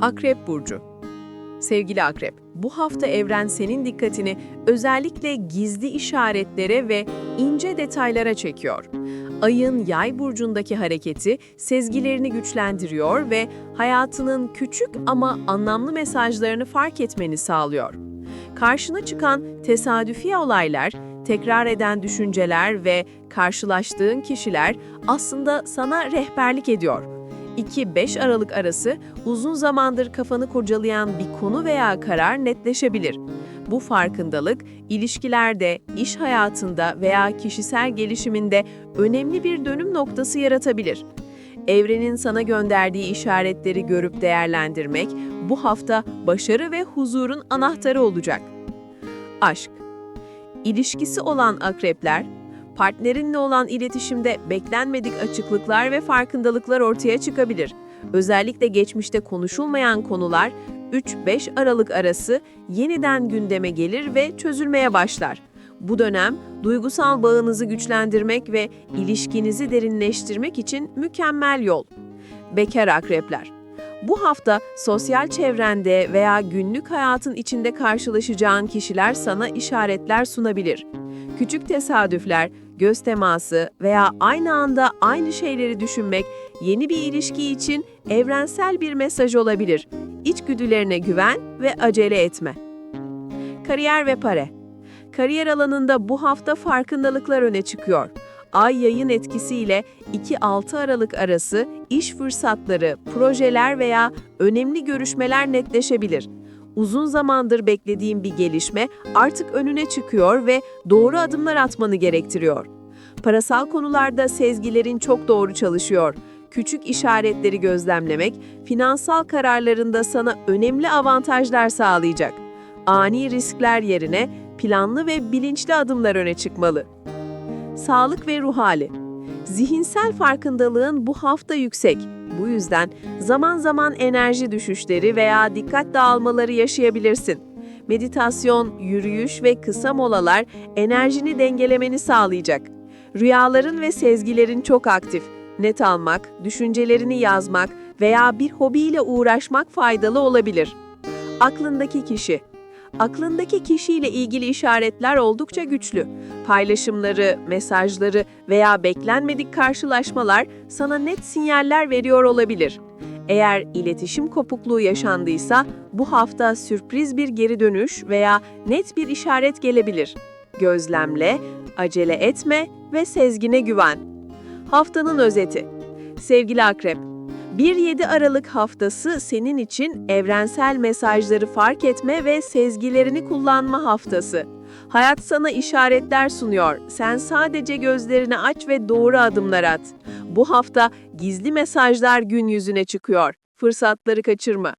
Akrep Burcu Sevgili Akrep, bu hafta evren senin dikkatini özellikle gizli işaretlere ve ince detaylara çekiyor. Ayın yay burcundaki hareketi sezgilerini güçlendiriyor ve hayatının küçük ama anlamlı mesajlarını fark etmeni sağlıyor. Karşına çıkan tesadüfi olaylar, tekrar eden düşünceler ve karşılaştığın kişiler aslında sana rehberlik ediyor. 2-5 Aralık arası uzun zamandır kafanı kurcalayan bir konu veya karar netleşebilir. Bu farkındalık ilişkilerde, iş hayatında veya kişisel gelişiminde önemli bir dönüm noktası yaratabilir. Evrenin sana gönderdiği işaretleri görüp değerlendirmek bu hafta başarı ve huzurun anahtarı olacak. Aşk İlişkisi olan akrepler, partnerinle olan iletişimde beklenmedik açıklıklar ve farkındalıklar ortaya çıkabilir. Özellikle geçmişte konuşulmayan konular 3-5 Aralık arası yeniden gündeme gelir ve çözülmeye başlar. Bu dönem duygusal bağınızı güçlendirmek ve ilişkinizi derinleştirmek için mükemmel yol. Bekar akrepler bu hafta sosyal çevrende veya günlük hayatın içinde karşılaşacağın kişiler sana işaretler sunabilir. Küçük tesadüfler, göz teması veya aynı anda aynı şeyleri düşünmek yeni bir ilişki için evrensel bir mesaj olabilir. İçgüdülerine güven ve acele etme. Kariyer ve para Kariyer alanında bu hafta farkındalıklar öne çıkıyor. Ay yayın etkisiyle 2-6 Aralık arası iş fırsatları, projeler veya önemli görüşmeler netleşebilir. Uzun zamandır beklediğin bir gelişme artık önüne çıkıyor ve doğru adımlar atmanı gerektiriyor. Parasal konularda sezgilerin çok doğru çalışıyor. Küçük işaretleri gözlemlemek, finansal kararlarında sana önemli avantajlar sağlayacak. Ani riskler yerine planlı ve bilinçli adımlar öne çıkmalı. Sağlık ve ruh hali. Zihinsel farkındalığın bu hafta yüksek. Bu yüzden zaman zaman enerji düşüşleri veya dikkat dağılmaları yaşayabilirsin. Meditasyon, yürüyüş ve kısa molalar enerjini dengelemeni sağlayacak. Rüyaların ve sezgilerin çok aktif. Net almak, düşüncelerini yazmak veya bir hobiyle uğraşmak faydalı olabilir. Aklındaki kişi aklındaki kişiyle ilgili işaretler oldukça güçlü. Paylaşımları, mesajları veya beklenmedik karşılaşmalar sana net sinyaller veriyor olabilir. Eğer iletişim kopukluğu yaşandıysa bu hafta sürpriz bir geri dönüş veya net bir işaret gelebilir. Gözlemle, acele etme ve sezgine güven. Haftanın özeti. Sevgili Akrep, 1-7 Aralık haftası senin için evrensel mesajları fark etme ve sezgilerini kullanma haftası. Hayat sana işaretler sunuyor. Sen sadece gözlerini aç ve doğru adımlar at. Bu hafta gizli mesajlar gün yüzüne çıkıyor. Fırsatları kaçırma.